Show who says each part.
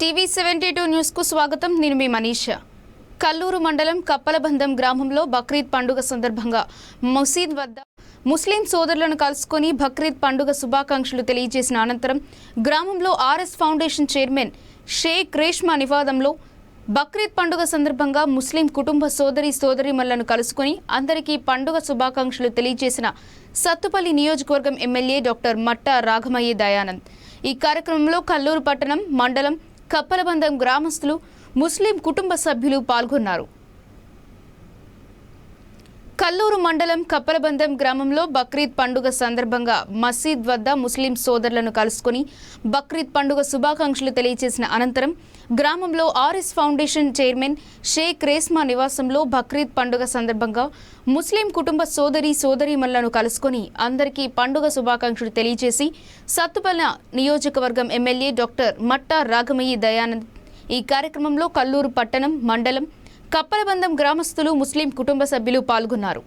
Speaker 1: TV seventy two న్యూస్కు స్వాగతం. నేను మీ మనీష. కల్లూరు మండలం కప్పలబంధం గ్రామంలో బక్రీద్ పండుగ సందర్భంగా మసీద్ వద్ద ముస్లిం సోదరులను కలుసుకొని బక్రీద్ పండుగ శుభాకాంక్షలు తెలియజేసిన అనంతరం గ్రామంలో RS foundation chairman Sheikh Reshma నివాదంలో Bakrid పండుగ సందర్భంగా ముస్లిం కుటుంబ సోదరి సోదరిమల్లను కలుసుకొని అందరికీ పండుగ శుభాకాంక్షలు తెలియజేసిన సత్తుపల్లి నియోజకవర్గం ఎమ్మెల్యే డాక్టర్ మట్టా రాఘమయ్య దయానంద్. ఈ కార్యక్రమంలో కల్లూరు పట్టణం మండలం కప్పలబంధం గ్రామస్తులు ముస్లిం కుటుంబ సభ్యులు పాల్గొన్నారు. కల్లూరు మండలం కప్పలబంధం గ్రామంలో బక్రీద్ పండుగ సందర్భంగా మసీద్ వద్ద ముస్లిం సోదరులను కలుసుకుని బక్రీద్ పండుగ శుభాకాంక్షలు తెలియజేసిన అనంతరం గ్రామంలో RS foundation chairman Sheikh Reshma నివాసంలో బక్రీద్ పండుగ సందర్భంగా ముస్లిం కుటుంబ సోదరి సోదరీమణులను కలుసుకొని అందరికీ పండుగ శుభాకాంక్షలు తెలియజేసి సత్తుపల్ల నియోజకవర్గం ఎమ్మెల్యే డాక్టర్ మట్టా రాఘమయ్య దయానంద్ ఈ కార్యక్రమంలో కల్లూరు పట్టణం మండలం కప్పలబంధం గ్రామస్తులు ముస్లిం కుటుంబ సభ్యులు పాల్గొన్నారు.